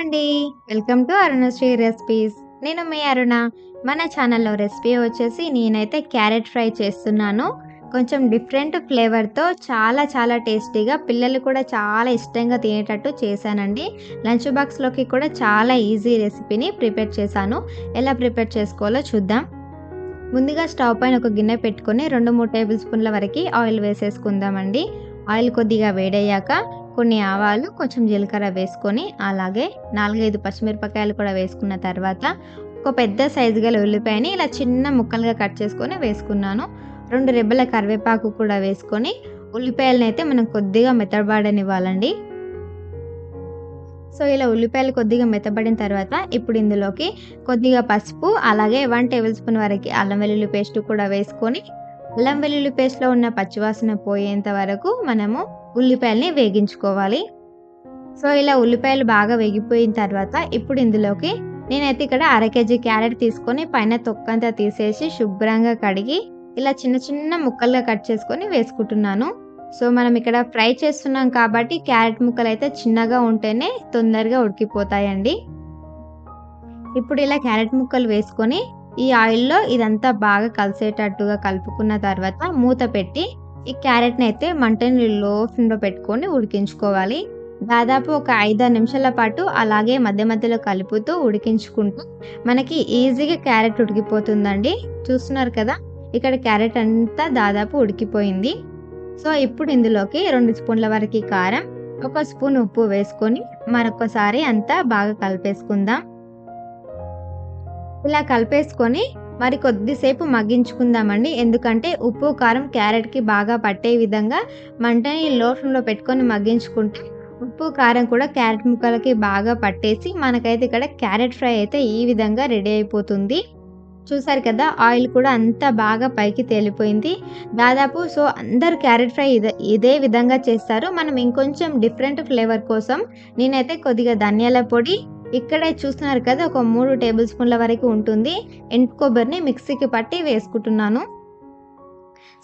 అండి. Welcome to Arunasri recipes. నేను మీ అరుణ. మన ఛానల్లో రెసిపీ వచ్చేసి నేనైతే క్యారెట్ ఫ్రై చేస్తున్నాను. కొంచెం డిఫరెంట్ ఫ్లేవర్తో చాలా చాలా టేస్టీగా పిల్లలు కూడా చాలా ఇష్టంగా తినేటట్టు చేశానండి. లంచ్ బాక్స్లోకి కూడా చాలా ఈజీ రెసిపీని ప్రిపేర్ చేశాను. ఎలా ప్రిపేర్ చేసుకోవాలో చూద్దాం. ముందుగా స్టవ్ పైన ఒక గిన్నె పెట్టుకొని రెండు మూడు టేబుల్ స్పూన్ల వరకు ఆయిల్ వేసేసుకుందామండి. ఆయిల్ కొద్దిగా వేడయ్యాక కొన్ని ఆవాలు కొంచెం జీలకర్ర వేసుకొని అలాగే నాలుగైదు పచ్చిమిరపకాయలు కూడా వేసుకున్న తర్వాత ఒక పెద్ద సైజు గల ఉల్లిపాయని ఇలా చిన్న ముక్కలుగా కట్ చేసుకొని వేసుకున్నాను. రెండు రెబ్బల కరివేపాకు కూడా వేసుకొని ఉల్లిపాయలను అయితే మనం కొద్దిగా మెత్తబడనివ్వాలండి. సో ఇలా ఉల్లిపాయలు కొద్దిగా మెత్తబడిన తర్వాత ఇప్పుడు ఇందులోకి కొద్దిగా పసుపు అలాగే వన్ టేబుల్ స్పూన్ వరకు అల్లం వెల్లుల్లి పేస్ట్ కూడా వేసుకొని అల్లం వెల్లుల్లి పేస్ట్లో ఉన్న పచ్చివాసన పోయేంత వరకు మనము ఉల్లిపాయల్ని వేగించుకోవాలి. సో ఇలా ఉల్లిపాయలు బాగా వేగిపోయిన తర్వాత ఇప్పుడు ఇందులోకి నేనైతే ఇక్కడ అర కేజీ క్యారెట్ తీసుకొని పైన తొక్కంతా తీసేసి శుభ్రంగా కడిగి ఇలా చిన్న చిన్న ముక్కలుగా కట్ చేసుకొని వేసుకుంటున్నాను. సో మనం ఇక్కడ ఫ్రై చేస్తున్నాం కాబట్టి క్యారెట్ ముక్కలు అయితే చిన్నగా ఉంటేనే తొందరగా ఉడికిపోతాయండి. ఇప్పుడు ఇలా క్యారెట్ ముక్కలు వేసుకొని ఈ ఆయిల్లో ఇదంతా బాగా కలిసేటట్టుగా కలుపుకున్న తర్వాత మూత పెట్టి ఈ క్యారెట్ని అయితే మంటని లో ఫ్లేమ్లో పెట్టుకొని ఉడికించుకోవాలి. దాదాపు ఒక ఐదు నిమిషాల పాటు అలాగే మధ్య మధ్యలో కలుపుతూ ఉడికించుకుంటూ మనకి ఈజీగా క్యారెట్ ఉడికిపోతుందండి. చూస్తున్నారు కదా ఇక్కడ క్యారెట్ అంతా దాదాపు ఉడికిపోయింది. సో ఇప్పుడు ఇందులోకి రెండు స్పూన్ల వరకు కారం ఒక స్పూన్ ఉప్పు వేసుకొని మరొకసారి అంతా బాగా కలిపేసుకుందాం. ఇలా కలిపేసుకొని మరి కొద్దిసేపు మగ్గించుకుందామండి. ఎందుకంటే ఉప్పు కారం క్యారెట్కి బాగా పట్టే విధంగా మంటని లో ఫ్లేమ్లో పెట్టుకొని మగ్గించుకుంటే ఉప్పు కారం కూడా క్యారెట్ ముక్కలకి బాగా పట్టేసి మనకైతే ఇక్కడ క్యారెట్ ఫ్రై అయితే ఈ విధంగా రెడీ అయిపోతుంది. చూసారు కదా ఆయిల్ కూడా అంతా బాగా పైకి తేలిపోయింది. దాదాపు సో అందరు క్యారెట్ ఫ్రై ఇదే ఇదే విధంగా చేస్తారు. మనం ఇంకొంచెం డిఫరెంట్ ఫ్లేవర్ కోసం నేనైతే కొద్దిగా ధనియాల పొడి ఇక్కడే చూస్తున్నారు కదా ఒక మూడు టేబుల్ స్పూన్ల వరకు ఉంటుంది. ఎండు కొబ్బరిని మిక్సీకి పట్టి వేసుకుంటున్నాను.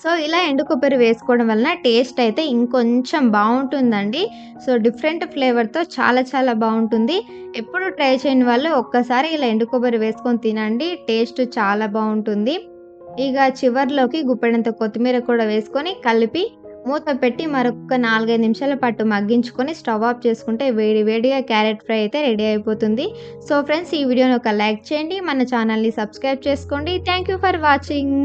సో ఇలా ఎండు కొబ్బరి వేసుకోవడం వలన టేస్ట్ అయితే ఇంకొంచెం బాగుంటుందండి. సో డిఫరెంట్ ఫ్లేవర్తో చాలా చాలా బాగుంటుంది. ఎప్పుడు ట్రై చేయని వాళ్ళు ఒక్కసారి ఇలా ఎండు కొబ్బరి వేసుకొని తినండి. టేస్ట్ చాలా బాగుంటుంది. ఇక చివరిలోకి గుప్పెడంత కొత్తిమీర కూడా వేసుకొని కలిపి మూత పెట్టి మరొక నాలుగైదు నిమిషాల పాటు మగ్గించుకొని స్టవ్ ఆఫ్ చేసుకుంటే వేడి వేడిగా క్యారెట్ ఫ్రై అయితే రెడీ అయిపోతుంది. సో ఫ్రెండ్స్ ఈ వీడియోని ఒక లైక్ చేయండి. మన ఛానల్ని సబ్స్క్రైబ్ చేసుకోండి. Thank you for watching.